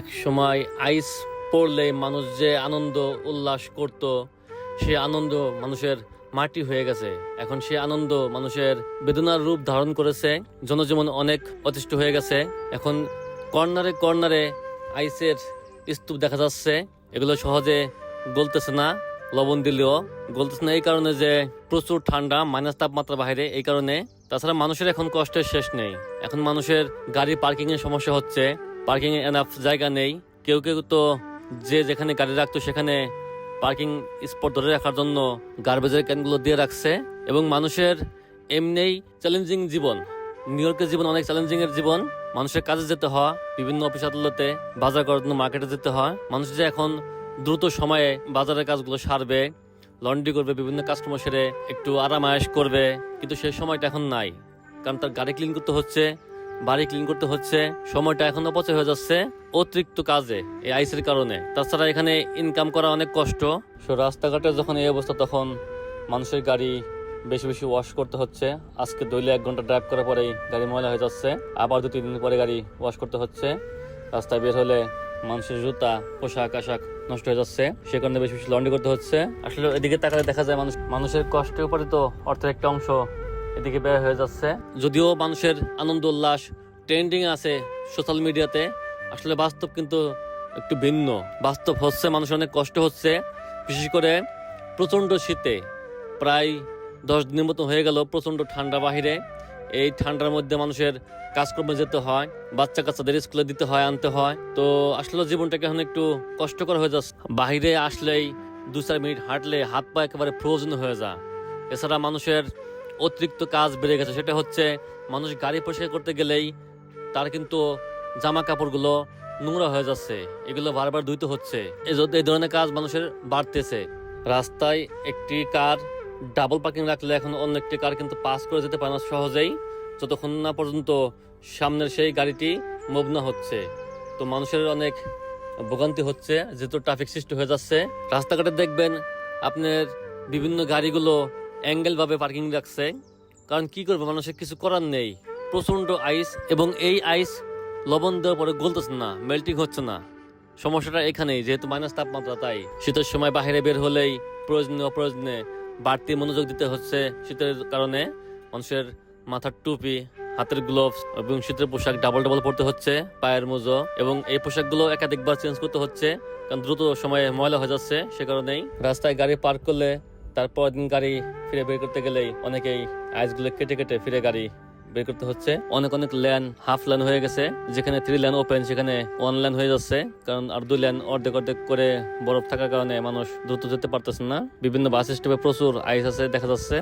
এক সময় আইস পড়লে মানুষ যে আনন্দ, উল্লাস করত, সে আনন্দ মানুষের মাটি হয়ে গেছে। এখন সে আনন্দ মানুষের বেদনার রূপ ধারণ করেছে, জনজীবন অনেক অতিষ্ঠ হয়ে গেছে। এখন কর্নারে কর্নারে আইসের স্তূপ দেখা যাচ্ছে, এগুলো সহজে গলতেছে না, লবণ দিলেও গলতেছে না। এই কারণে যে প্রচুর ঠান্ডা, মাইনাস তাপমাত্রা বাইরে এই কারণে তাছাড়া মানুষের এখন কষ্টের শেষ নেই। এখন মানুষের গাড়ি পার্কিং এর সমস্যা হচ্ছে পার্কিং এনাফ জায়গা নেই। কেউ কেউ তো যে যেখানে গাড়ি রাখতো সেখানে পার্কিং স্পট ধরে রাখার জন্য গার্বেজের ক্যানগুলো দিয়ে রাখছে এবং মানুষের এমনিই চ্যালেঞ্জিং জীবন। নিউ ইয়র্কের জীবন অনেক চ্যালেঞ্জিং এর জীবন। মানুষের কাজে যেতে হয়, বিভিন্ন অফিস আদালতে, বাজার করার জন্য মার্কেটে যেতে হয়। মানুষ যে এখন দ্রুত সময়ে বাজারের কাজগুলো সারবে লন্ড্রি করবে, বিভিন্ন কাস্টমার সেরে একটু আরাম আয়েশ করবে, কিন্তু সেই সময়টা এখন নাই। কারণ তার গাড়ি ক্লিন করতে হচ্ছে বাড়ি ক্লিন করতে হচ্ছে। সময়টা এখন অপচয় হয়ে যাচ্ছে। অতিরিক্ত কাজে, এই আইসের কারণে। তাছাড়া এখানে ইনকাম করা অনেক কষ্ট। সো রাস্তাঘাটে যখন এই অবস্থা, তখন মানুষের গাড়ি বেশি বেশি ওয়াশ করতে হচ্ছে। আজকে দইলে এক ঘণ্টা ড্রাইভ করার পরেই গাড়ি ময়লা হয়ে যাচ্ছে। আবার দু, তিন দিন পরে গাড়ি ওয়াশ করতে হচ্ছে। রাস্তায় বের হলে মানুষের জুতা, পোশাক, আশাক নষ্ট হয়ে যাচ্ছে। সে কারণে বেশি বেশি লন্ড্রি করতে হচ্ছে। আসলে এদিকে তাকালে দেখা যায় মানুষ মানুষের কষ্টের উপরে তো অর্থের একটা অংশ এদিকে ব্যয় হয়ে যাচ্ছে। যদিও মানুষের আনন্দ উল্লাস ট্রেন্ডিং আছে সোশ্যাল মিডিয়াতে আসলে বাস্তব কিন্তু একটু ভিন্ন। বাস্তব হচ্ছে মানুষের অনেক কষ্ট হচ্ছে। বিশেষ করে প্রচণ্ড শীতে। প্রায় দশ দিনের মতো হয়ে গেল প্রচণ্ড ঠান্ডা বাহিরে। এই ঠান্ডার মধ্যে মানুষের কাজকর্মে যেতে হয় বাচ্চা কাচ্চাদের স্কুলে দিতে হয়, আনতে হয়। তো আসলে জীবনটাকে এখন একটু কষ্টকর হয়ে যাচ্ছে। বাহিরে আসলেই দু চার মিনিট হাঁটলে হাত পা একেবারে ফ্রোজন হয়ে যায়। এছাড়া মানুষের অতিরিক্ত কাজ বেড়ে গেছে। সেটা হচ্ছে, মানুষ গাড়ি পরিষ্কার করতে গেলেই তার কিন্তু জামা কাপড়গুলো নোংরা হয়ে যাচ্ছে। এগুলো বারবার ধুইতে হচ্ছে। এই ধরনের কাজ মানুষের বাড়তেছে। রাস্তায় একটি কার ডাবল পার্কিং রাখলে এখন অন্য একটি কার কিন্তু পাস করে যেতে পারে না সহজেই। যতক্ষণ না পর্যন্ত সামনের সেই গাড়িটি মুভ না হচ্ছে। তো মানুষের অনেক ভোগান্তি হচ্ছে, যেহেতু ট্রাফিক সৃষ্টি হয়ে যাচ্ছে। রাস্তাঘাটে দেখবেন আপনার বিভিন্ন গাড়িগুলো অ্যাঙ্গেল ভাবে পার্কিং রাখছে। কারণ কি করবে? মানুষের কিছু করার নেই। প্রচণ্ড আইস এবং এই আইস লবণ দেওয়ার পরে গলতেছে না মেল্টিং হচ্ছে না। সমস্যাটা এখানেই, যেহেতু মাইনাস তাপমাত্রা, তাই। শীতের সময় বাইরে বের হলেই প্রয়োজনে অপ্রয়োজনে বাড়তি মনোযোগ দিতে হচ্ছে শীতের কারণে। মানুষের মাথার টুপি, হাতের গ্লোভস এবং শীতের পোশাক ডাবল ডাবল পরতে হচ্ছে, পায়ের মোজো এবং এই পোশাকগুলো একাধিকবার চেঞ্জ করতে হচ্ছে। কারণ দ্রুত সময়ে ময়লা হয়ে যাচ্ছে, সে কারণেই রাস্তায় গাড়ি পার্ক করলে তারপর দিন গাড়ি ফিরে বের করতে গেলেই অনেকেই আইসগুলো কেটে কেটে ফিরে গাড়ি বের করতে হচ্ছে। অনেক অনেক ল্যান হাফ ল্যান হয়ে গেছে। যেখানে থ্রি ল্যান ওপেন সেখানে ওয়ান ল্যান হয়ে যাচ্ছে। কারণ আর দুই ল্যান অর্ধেক অর্ধেক করে বরফ থাকার কারণে মানুষ দ্রুত যেতে পারতেছে না। বিভিন্ন বাস স্টপে প্রচুর আইস আছে, দেখা যাচ্ছে।